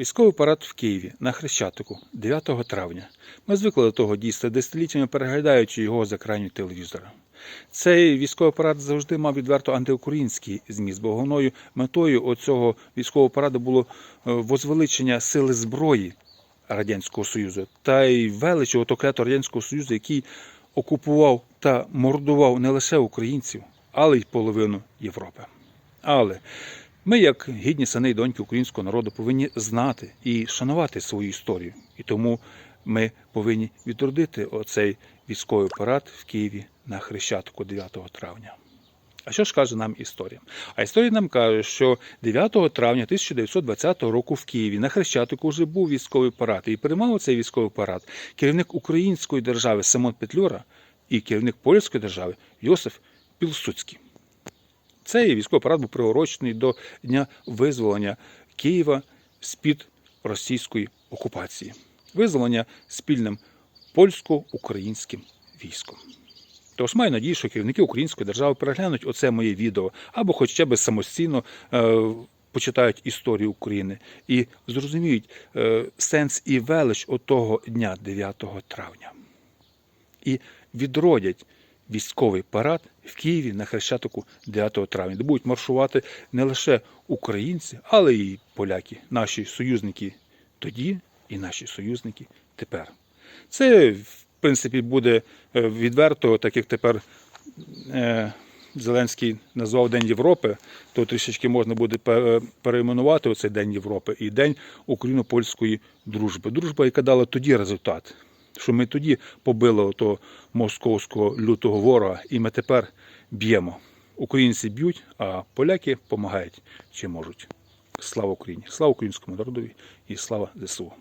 Військовий парад в Києві на Хрещатику 9 травня. Ми звикли до того дійства, десятиліттями переглядаючи його з екранів телевізора. Цей військовий парад завжди мав відверто антиукраїнський зміст, бо головною метою оцього військового параду було е, возвеличення сили зброї Радянського Союзу та й величі ото Радянського Союзу, який окупував та мордував не лише українців, але й половину Європи. Але ми, як гідні сини і доньки українського народу, повинні знати і шанувати свою історію. І тому ми повинні відродити оцей військовий парад в Києві на Хрещатику 9 травня. А що ж каже нам історія? А історія нам каже, що 9 травня 1920 року в Києві на Хрещатику вже був військовий парад. І приймав цей військовий парад керівник української держави Симон Петлюра і керівник польської держави Йосиф Пілсуцький. Цей військовий парад був приурочений до дня визволення Києва з-під російської окупації, визволення спільним польсько-українським військом. Тож маю надію, що керівники української держави переглянуть оце моє відео або хоча б самостійно е, почитають історію України і зрозуміють е, сенс і велич отого дня 9 травня. І відродять військовий парад в Києві на Хрещатику 9 травня, де будуть маршувати не лише українці, але й поляки, наші союзники тоді і наші союзники тепер. Це, в принципі, буде е, відверто, так як тепер е, Зеленський назвав День Європи, то трішечки можна буде пе- перейменувати оцей День Європи і День україно-польської дружби. Дружба, яка дала тоді результат, що ми тоді побили того московського лютого ворога, і ми тепер б'ємо. Українці б'ють, а поляки допомагають чи можуть. Слава Україні! Слава українському народові і слава ЗСУ!